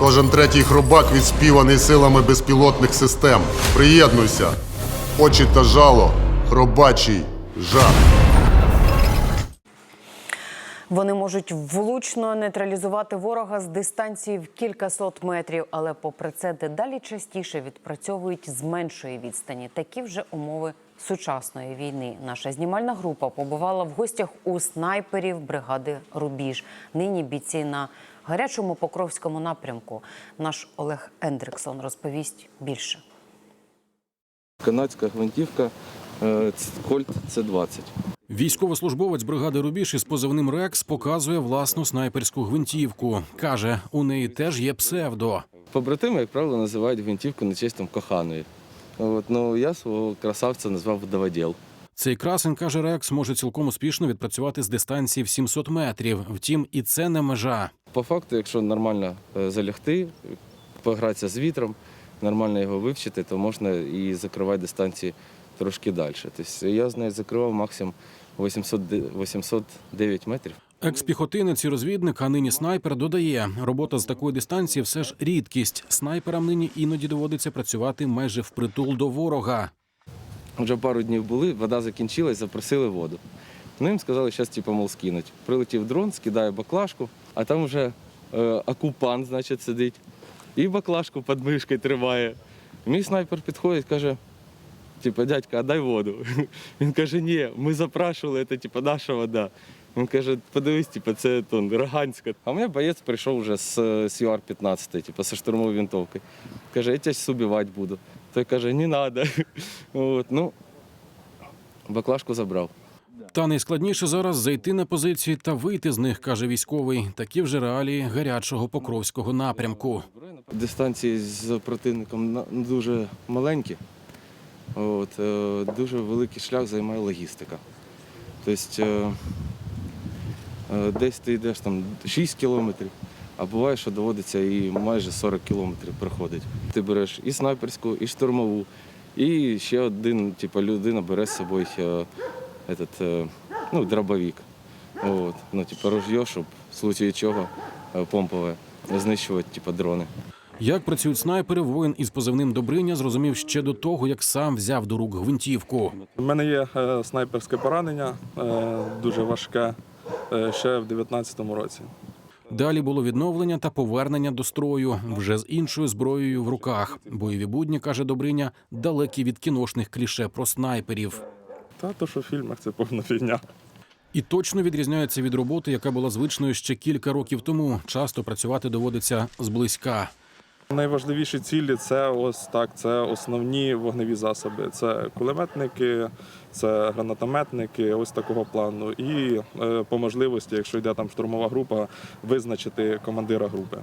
Кожен третій хробак відспіваний силами безпілотних систем. Приєднуйся. Очі та жало. Хробачий жах. Вони можуть влучно нейтралізувати ворога з дистанції в кількасот метрів, але попри це дедалі частіше відпрацьовують з меншої відстані. Такі вже умови сучасної війни. Наша знімальна група побувала в гостях у снайперів бригади Рубіж. Нині бійці на гарячому покровському напрямку. Наш Олег Ендриксон розповість більше. Канадська гвинтівка е, Кольт С-20. Військовослужбовець бригади Рубіж із позивним Рекс показує власну снайперську гвинтівку. каже, у неї теж є псевдо. Побратими, як правило, називають гвинтівку на честь там коханої. От, ну, я свого красавця назвав водоводіл. Цей красень каже Рекс, може цілком успішно відпрацювати з дистанції в 700 метрів. Втім, і це не межа. По факту, якщо нормально е, залягти, погратися з вітром, нормально його вивчити, то можна і закривати дистанції трошки далі. Тобто я з нею закривав максимум 800, 809 метрів. Екс-піхотинець і розвідник, а нині снайпер додає, робота з такої дистанції все ж рідкість. Снайперам нині іноді доводиться працювати майже впритул до ворога. Вже пару днів були, вода закінчилась, запросили воду. Ну їм сказали, що типу, мол, скинуть. Прилетів дрон, скидає баклажку, а там вже е, окупант, значить, сидить. І баклажку під мишкою тримає. Мій снайпер підходить, каже: типу, дядька, а дай воду. Він каже, ні, ми запрашували, це типу, наша вода. Він каже, подивись, типу, це тон, Роганська. А у мене боєць прийшов вже з, з ЮАР-15, типу, зі штурмовою винтовкою. Каже, я тебе зараз убивати буду. Той каже, не треба. От, ну, баклажку забрав. Та найскладніше зараз зайти на позиції та вийти з них, каже військовий. Такі вже реалії гарячого покровського напрямку. Дистанції з противником дуже маленькі. От, е, дуже великий шлях займає логістика. Тобто е, е, десь ти йдеш там 6 кілометрів, а буває, що доводиться і майже 40 кілометрів проходить. Ти береш і снайперську, і штурмову, і ще один, типу, людина бере з собою этот, ну, дробовик. От, ну, типу, ружье, щоб в случае чого помпове знищувати типу, дрони. Як працюють снайпери, воїн із позивним Добриня зрозумів ще до того, як сам взяв до рук гвинтівку. У мене є е, снайперське поранення, е, дуже важке, е, ще в 19-му році. Далі було відновлення та повернення до строю вже з іншою зброєю в руках. Бойові будні каже Добриня, далекі від кіношних кліше про снайперів. Та то, що в фільмах це повна фігня. І точно відрізняється від роботи, яка була звичною ще кілька років тому. Часто працювати доводиться зблизька. Найважливіші цілі це ось так, це основні вогневі засоби. Це кулеметники, це гранатометники, ось такого плану. І е, по можливості, якщо йде там штурмова група, визначити командира групи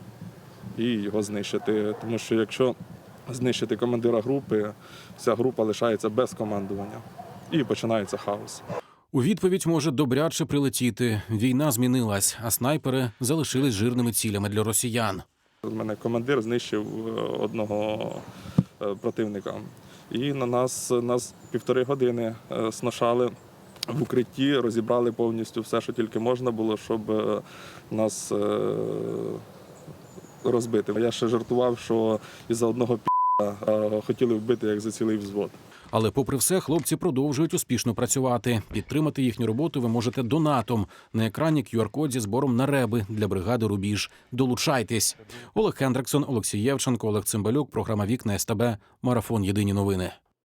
і його знищити. Тому що якщо знищити командира групи, вся група лишається без командування і починається хаос. У відповідь може добряче прилетіти. Війна змінилась, а снайпери залишились жирними цілями для росіян. У мене командир знищив е, одного е, противника. І на нас, нас півтори години е, сношали в укритті, розібрали повністю все, що тільки можна було, щоб нас розбити. Я ще жартував, що із-за одного пі***а хотіли вбити як за цілий взвод. Але, попри все, хлопці продовжують успішно працювати. Підтримати їхню роботу ви можете донатом. На екрані QR-код зі збором на реби для бригади Рубіж. Долучайтесь. Олег Хендриксон, Олексій Євченко, Олег Цимбалюк. Програма Вікна СТБ. Марафон. Єдині новини.